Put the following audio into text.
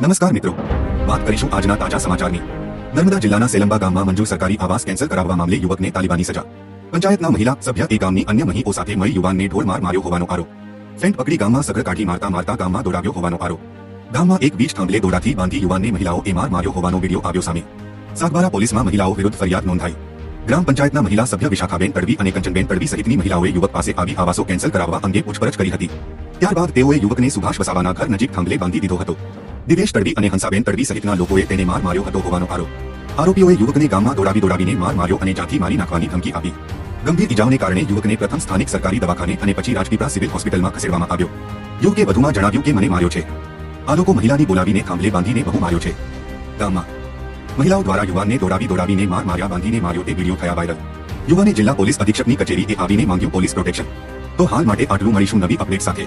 નમસ્કાર મિત્રો. વાત કરીશું આજના તાજા સમાચારની. નર્મદા જિલ્લાના સેલંબા ગામમાં મંજૂર સરકારી આવાસ કેન્સલ કરાવવા મામલે યુવકને તાલિબાની સજા. પંચાયતના મહિલા સભ્ય એ ગામની અન્ય મહિઓ સાથે મળી યુવાનને ઢોર માર માર્યો હોવાનો આરોપ. ફેન્ટ પકડી ગામમાં સગર કાઢી મારતા મારતા ગામમાં દોડાવ્યો હોવાનો આરોપ. ગામમાં એક વીજ થાંભલે દોડાથી બાંધી યુવાનને મહિલાઓ એ માર માર્યો હોવાનો વીડિયો આવ્યો સામે. સાગબારા પોલીસમાં મહિલાઓ વિરુદ્ધ ફરિયાદ નોંધાઈ. ગ્રામ પંચાયતના મહિલા સભ્ય વિશાખાબેન તડવી અને કંચનબેન તડવી સહિતની મહિલાઓએ યુવક પાસે આવી આવાસો કેન્સલ કરાવવા અંગે પૂછપરછ કરી હતી. ત્યારબાદ તેઓએ યુવકને સુભાષ વસાવાના ઘર નજીક થાંભલે બાંધી દીધો હતો. દિવેશ તડવી અને હંસાબેન તડવી સહિતના લોકોએ તેને માર માર્યો હતો હોવાનો આરોપ. આરોપીઓએ યુવકને ગામમાં દોડાવી દોડાવીને માર માર્યો અને જાથી મારી નાખવાની ધમકી આપી. ગંભીર ઇજાઓને કારણે યુવકને પ્રથમ સ્થાનિક સરકારી દવાખાને અને પછી રાજપીપળા સિવિલ હોસ્પિટલમાં ખસેડવામાં આવ્યો. યુવકે વધુમાં જણાવ્યું કે મને માર્યો છે. આ લોકો મહિલાની બોલાવીને થાંભલે બાંધીને બહુ માર્યો છે. ગામમાં. મહિલાઓ દ્વારા યુવાનને દોડાવી દોડાવીને માર માર્યા બાંધીને માર્યો તે વીડિયો થયા વાયરલ. યુવાને જિલ્લા પોલીસ અધિક્ષકની કચેરીએ આવીને માંગ્યું પોલીસ પ્રોટેક્શન. તો હાલ માટે આટલું મળીશું નવી અપડેટ સાથે.